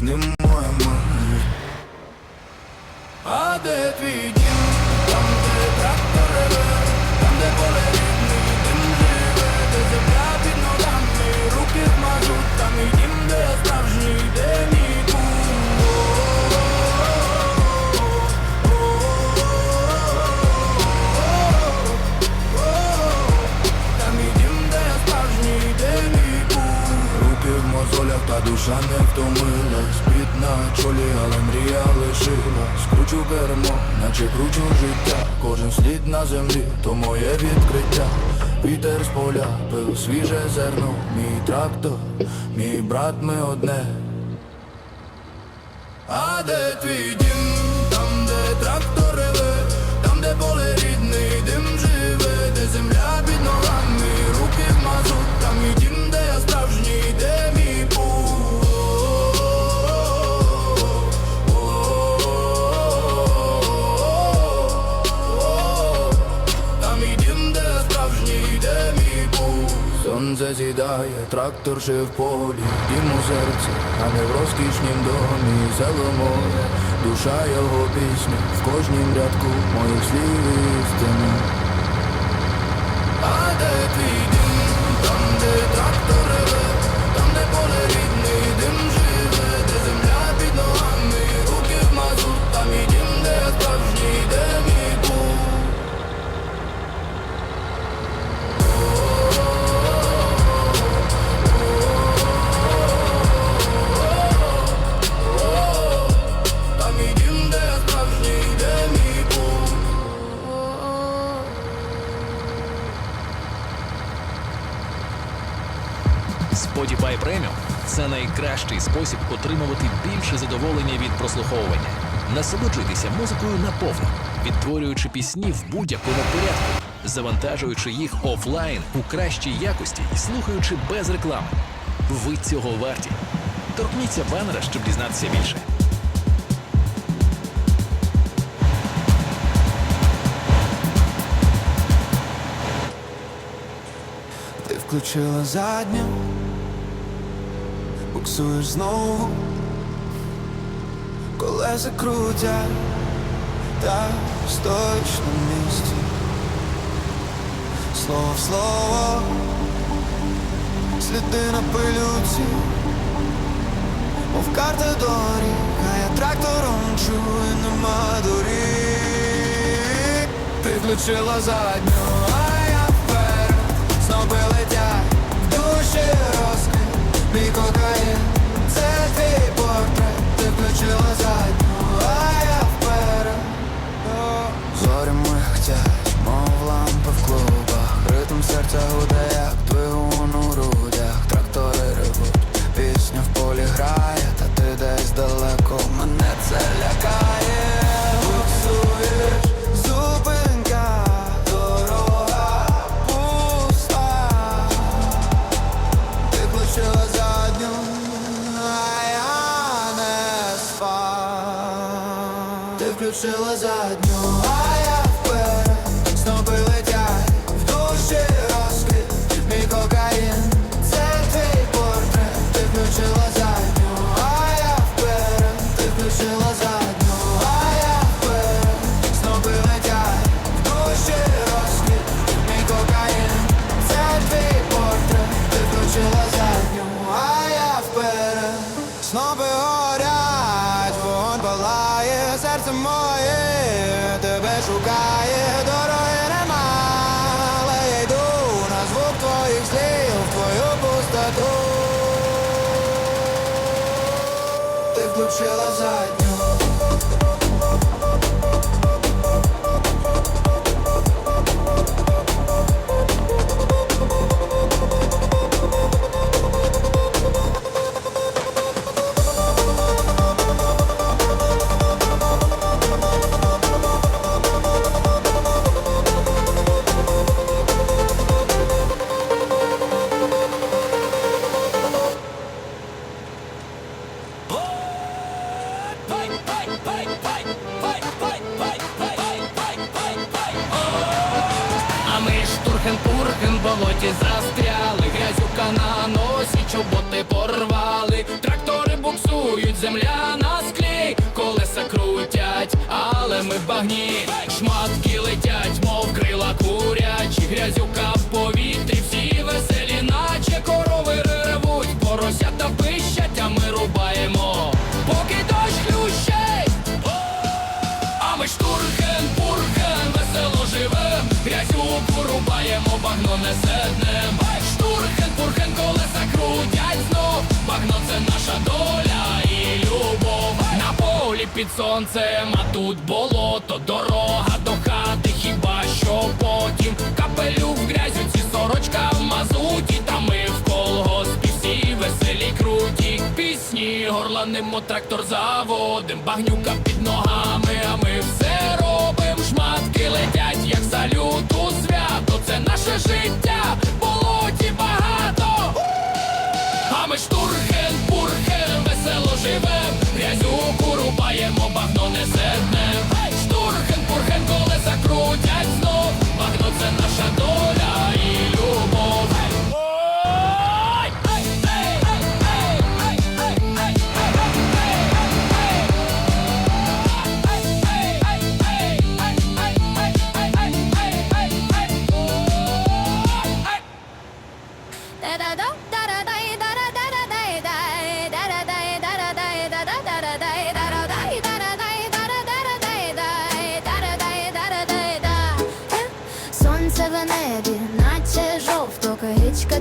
з ним моя А де твій Руки в мозолях, та душа не втомилась Під на чолі, але мрія лишилась Кручу кермо, наче кручу життя. Кожен слід на землі, то моє відкриття. Вітер з поля, пив свіже зерно. Мій трактор, мій брат, ми одне. А де твій дім? Там, де трактор ще в полі, дім у серці, а не в розкішнім домі заломоє, душа його пісня, в кожнім рядку моїх слів істина. Spotify Premium – це найкращий спосіб отримувати більше задоволення від прослуховування. Насолоджуйтеся музикою наповну, відтворюючи пісні в будь-якому порядку, завантажуючи їх офлайн у кращій якості і слухаючи без реклами. Ви цього варті. Торкніться банера, щоб дізнатися більше. Включила задню, буксуєш знову, колеса крутять, та стоїш на місці, слово в слово, сліди на пилюці, мов карта доріг, а я трактором чую, нема доріг. Ти включила задню, а я вперед Сноби летять, в душі Мій це твій портрет. Ти включила задню, а я вперед. Зорі михтять, мов лампи в клубах. Ритм серця гуде, Ти включила багні, шматки летять, мов крила курячі, грязюка в повітрі, всі веселі, наче корови ревуть, поросята пищать, а ми рубаємо, поки дощ хлющить. А ми штурхен, пурхен, весело живем, грязюку рубаємо, багно не седнем. Під сонцем, а тут болото, дорога до хати, хіба що потім. Капелюх в грязю, ці сорочка в мазуті, та ми в колгоспі всі веселі круті. Пісні, горланимо трактор заводим, багнюка під ногами, а ми все робим, шматки летять, як салют у свято, це наше життя,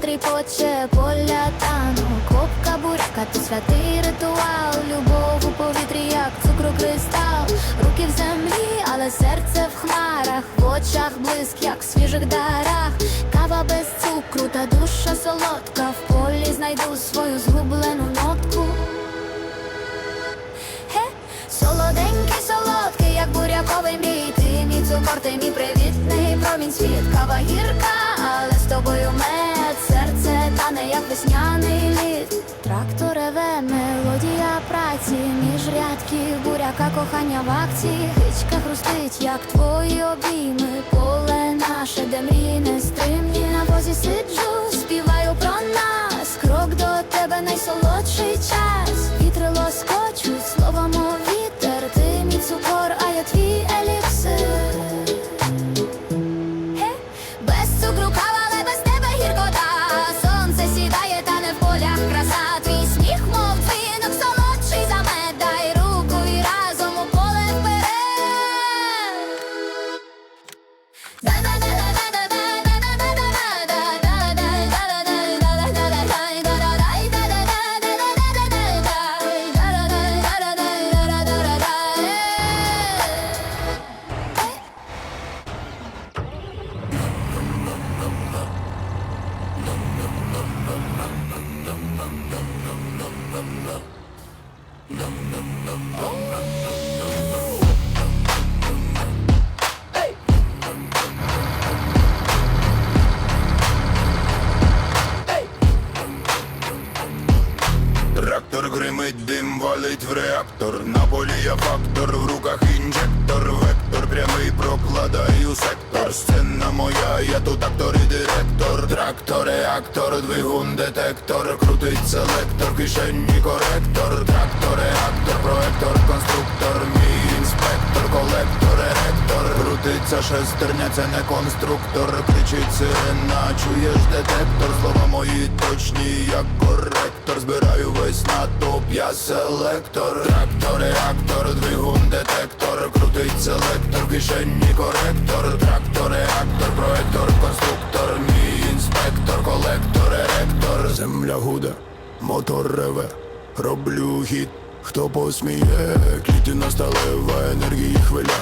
тріпоче, поля тану, копка буряка, то святий ритуал, любов у повітрі, як цукру кристал, руки в землі, але серце в хмарах, в очах блиск, як в свіжих дарах, кава без цукру та душа солодка, в полі знайду свою згублену нотку. Хе, солоденький, солодкий, як буряковий мрій Ти мій цукор, ти мій привітний промінь світ. Кава гірка, але з тобою мед Тане, як весняний лід Трактор реве, мелодія праці Між рядків буряка кохання в акції. Хичка хрустить, як твої обійми Поле наше, де мрії нестримні На возі сиджу, співаю про нас. Крок до тебе найсолодший час. Вітри лоскочуть, словом мов Трактор гримить, дим валить в реактор. На полі я фактор, в руках інжектор. Вектор прямий прокладаю сектор Сцена моя, я тут актор і директор. Трактор, реактор, двигун, детектор. Крутить селектор, кишенні коректор. Трактор, реактор, проектор, конструктор. Мій інспектор, колектор, еректор Крутиться шестерня, це не конструктор Кричить сирена, чуєш детектор? Слова мої точні, як коректор. Збираю весь натовп, я селектор. Трактор, реактор, двигун, детектор. Крутить селектор, кишенні коректор. Трактор, реактор, проектор, конструктор. Мій інспектор, колектор, еректор. Земля гуде, мотор реве. Роблю хід, хто посміє? Клітина сталева, енергії хвиля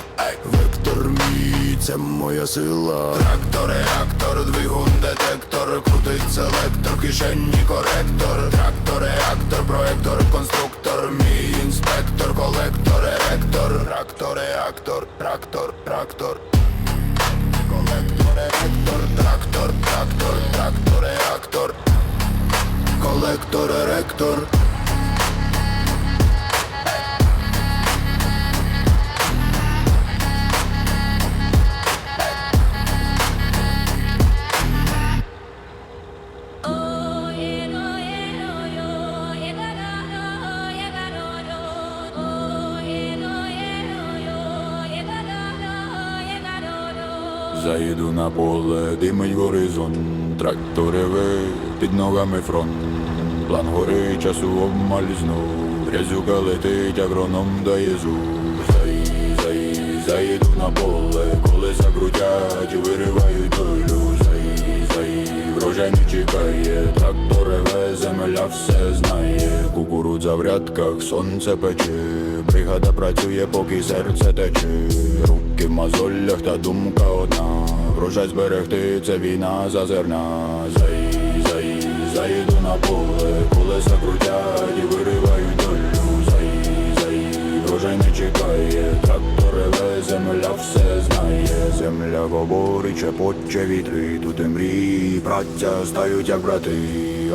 мій, це моя сила. Трактор, реактор, двигун, детектор. Крутить селектор, кишенні коректор. Трактор, реактор, проектор, конструктор. Мій інспектор, колектор, еректор Трактор, реактор, трактор, трактор. Колектор, еректор, трактор, трактор, трактор, реактор. Колектор, еректор заїду на поле, димить горизонт, трактори ви під ногами фронт. План гори часу обмаль знов, грязюка летить, агроном дає зуб. Заї, заї, заїду на поле, колеса крутять, виривають долю. Заї, заї, врожай не чекає, трактор реве, земля все знає. Кукурудза в рядках, сонце пече, бригада працює, поки серце тече. Руки в мозолях та думка одна. Врожай зберегти, це війна за зерна. Заї, заї, заїду на поле, колеса крутять і виривають долю. Заї, заї, врожай не чекає, трактор реве, земля все знає. Земля говорить, шепоче вітри, тут і мрії, праця стають як брати.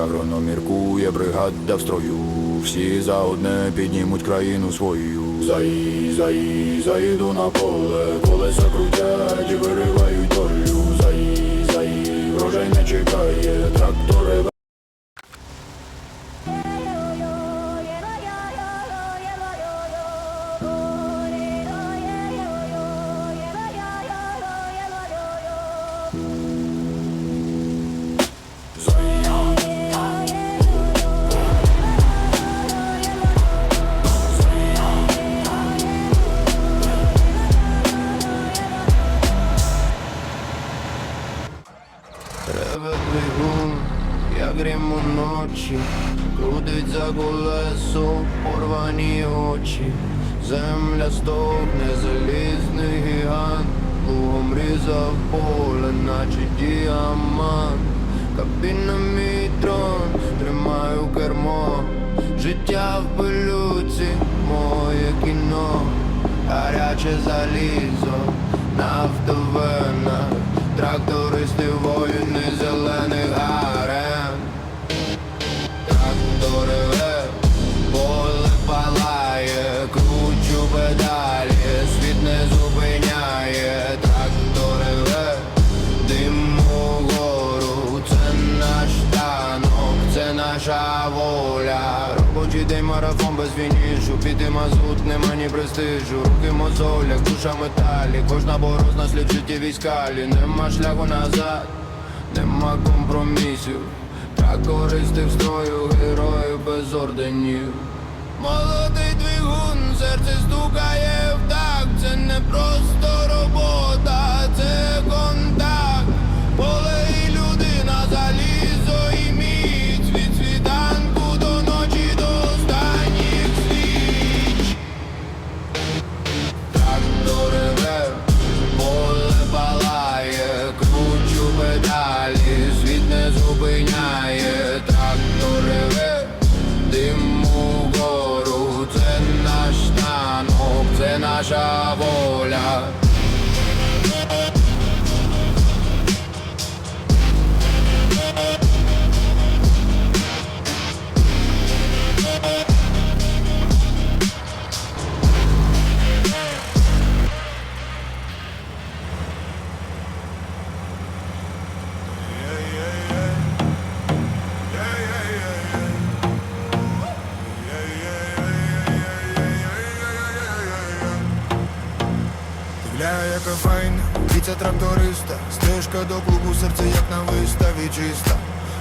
Агроном міркує, бригада в строю. Всі за одне піднімуть країну свою. Заї, заї, заїду на поле, колеса крутять і виривають долю. Заї, заї, врожай не чекає, трактор уночі, крутить за колесо порвані очі, земля стогне, залізний гігант, лугом різав поле, наче діамант, кабіна мій трон, тримаю кермо, життя в пилюці, моє кіно, гаряче залізо, нафта в венах, фінішу, піти мазут, нема ні престижу, руки мозолях, душа металі, кожна борозна слід в житті військалі, нема шляху назад, нема компромісів. Трактористи в строю, герою без орденів. Молодий двигун, серце стукає в так, це не просто наша воля. Яка файна, віця тракториста, стежка до клубу, серце як на виставі чиста.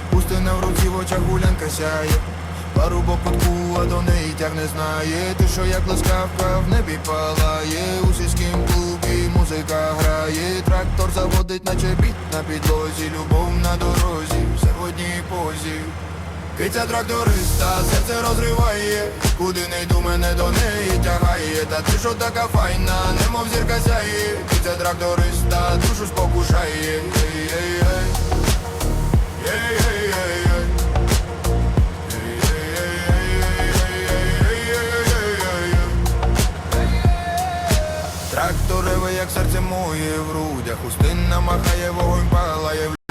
Пустина в руці, в очах гулянка сяє. Парубок кутку, а до неї тяг не знає. Ти що як ласкавка в небі палає. У сільськім клубі музика грає. Трактор заводить, наче біт на підлозі. Любов на дорозі, все в одній позі. Киця тракториста, серце розриває, куди не йду, мене до неї тягає. Та ти що така файна, немов зірка сяє. Киця тракториста, душу спокушає. Ей-ей-ей. Ей-ей-ей-ей. Трактор реве, як серце моє в грудях, Устинна махає, вогонь палає